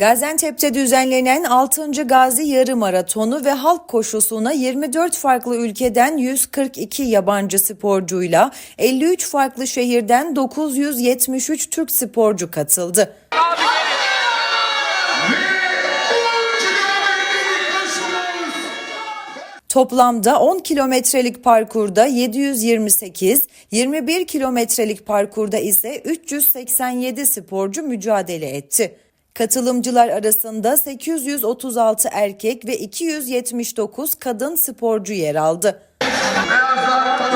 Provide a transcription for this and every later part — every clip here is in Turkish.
Gaziantep'te düzenlenen 6. Gazi Yarı Maratonu ve halk koşusuna 24 farklı ülkeden 142 yabancı sporcuyla 53 farklı şehirden 973 Türk sporcu katıldı. Toplamda 10 kilometrelik parkurda 728, 21 kilometrelik parkurda ise 387 sporcu mücadele etti. Katılımcılar arasında 836 erkek ve 279 kadın sporcu yer aldı. Beyazlar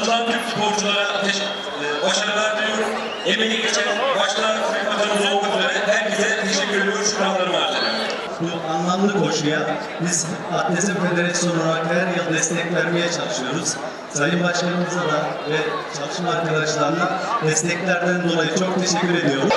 katılan Türk sporculara e, başarılar diliyorum. Emeği geçen başta Bakanımız olmak üzere herkese teşekkür ediyorum. Şükranlarımı arz ederim. Bu anlamlı koşuya biz Atletizm Federasyonu olarak her yıl destek vermeye çalışıyoruz. Sayın Başkanımıza da ve çalışma arkadaşlarına desteklerden dolayı çok teşekkür ediyorum.